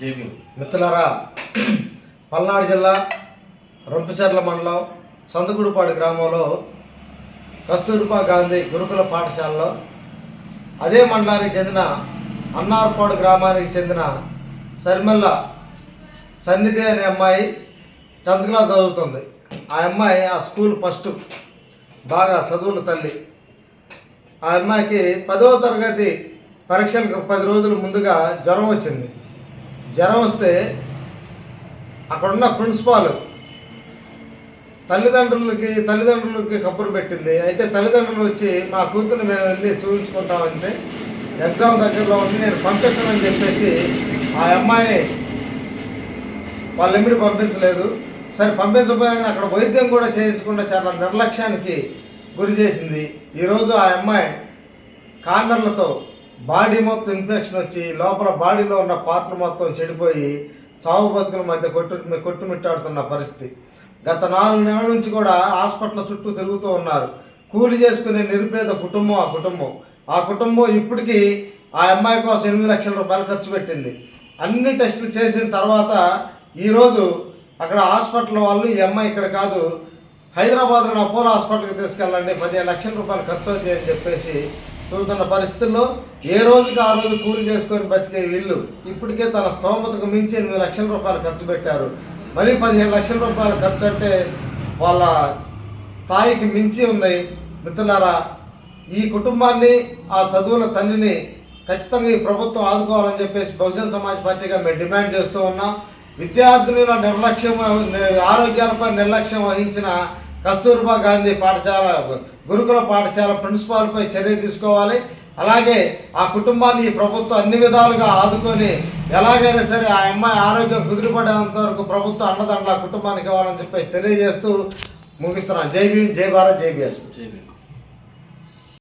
మిత్రులారా పల్నాడు జిల్లా రొంపిచెర్ల మండలం సందుగుడిపాడు గ్రామంలో కస్తూర్బా గాంధీ గురుకుల పాఠశాలలో అదే మండలానికి చెందిన అన్నార్పాడు గ్రామానికి చెందిన సరిమల్ల సన్నిధి అనే అమ్మాయి టెన్త్ క్లాస్ చదువుతుంది. ఆ అమ్మాయి ఆ స్కూల్ ఫస్ట్ బాగా చదువుల తల్లి. ఆ అమ్మాయికి పదవ తరగతి పరీక్షలకు పది రోజుల ముందుగా జ్వరం వచ్చింది. జ్వరం వస్తే అక్కడున్న ప్రిన్సిపాల్ తల్లిదండ్రులకి తల్లిదండ్రులకి కబురు పెట్టింది. అయితే తల్లిదండ్రులు వచ్చి మా కూతురు మేము వెళ్ళి చూపించుకుంటామంటే ఎగ్జామ్ దగ్గరలో ఉండి నేను పంపిస్తానని చెప్పేసి ఆ అమ్మాయిని వాళ్ళ ఎమ్మిడి పంపించలేదు. సరే పంపించకపోయినా కానీ అక్కడ వైద్యం కూడా చేయించకుండా చాలా నిర్లక్ష్యానికి గురి చేసింది. ఈరోజు ఆ అమ్మాయి కామెర్లతో బాడీ మొత్తం ఇన్ఫెక్షన్ వచ్చి లోపల బాడీలో ఉన్న పార్ట్లు మొత్తం చెడిపోయి చావు బతుకుల మధ్య కొట్టు కొట్టుమిట్టాడుతున్న పరిస్థితి. గత నాలుగు నెలల నుంచి కూడా హాస్పిటల్ చుట్టూ తిరుగుతూ ఉన్నారు. కూలి చేసుకునే నిరుపేద కుటుంబం ఆ కుటుంబం. ఆ కుటుంబం ఇప్పటికీ ఆ అమ్మాయి కోసం ఎనిమిది లక్షల రూపాయలు ఖర్చు పెట్టింది. అన్ని టెస్టులు చేసిన తర్వాత ఈరోజు అక్కడ హాస్పిటల్ వాళ్ళు ఈ అమ్మాయి ఇక్కడ కాదు హైదరాబాద్లోని అపోలో హాస్పిటల్కి తీసుకెళ్ళండి పదిహేను లక్షల రూపాయలు ఖర్చు అవుతాయి అని చెప్పేసి చూస్తున్న పరిస్థితుల్లో ఏ రోజుకి ఆ రోజు కూలి చేసుకొని బతికే వీళ్ళు ఇప్పటికే తన స్తోమతకు మించి ఎనిమిది లక్షల రూపాయలు ఖర్చు పెట్టారు. మళ్ళీ పదిహేను లక్షల రూపాయలు ఖర్చు అంటే వాళ్ళ స్థాయికి మించి ఉంది. మిత్రులారా ఈ కుటుంబాన్ని ఆ చదువుల తల్లిని ఖచ్చితంగా ఈ ప్రభుత్వం ఆదుకోవాలని చెప్పేసి బహుజన్ సమాజ్ పార్టీగా మేము డిమాండ్ చేస్తూ ఉన్నాం. విద్యార్థినుల నిర్లక్ష్యం ఆరోగ్యాలపై నిర్లక్ష్యం వహించిన కస్తూర్బా గాంధీ పాఠశాల గురుకుల పాఠశాల ప్రిన్సిపాల్పై చర్య తీసుకోవాలి. అలాగే ఆ కుటుంబాన్ని ఈ ప్రభుత్వం అన్ని విధాలుగా ఆదుకొని ఎలాగైనా సరే ఆ అమ్మాయి ఆరోగ్యం కుదిరిపడేంత వరకు ప్రభుత్వం అండదండ కుటుంబానికి ఇవ్వాలని చెప్పేసి తెలియజేస్తూ ముగిస్తున్నాను. జై భీమ్ జై భారత్ జై బిఎస్ జై భీమ్.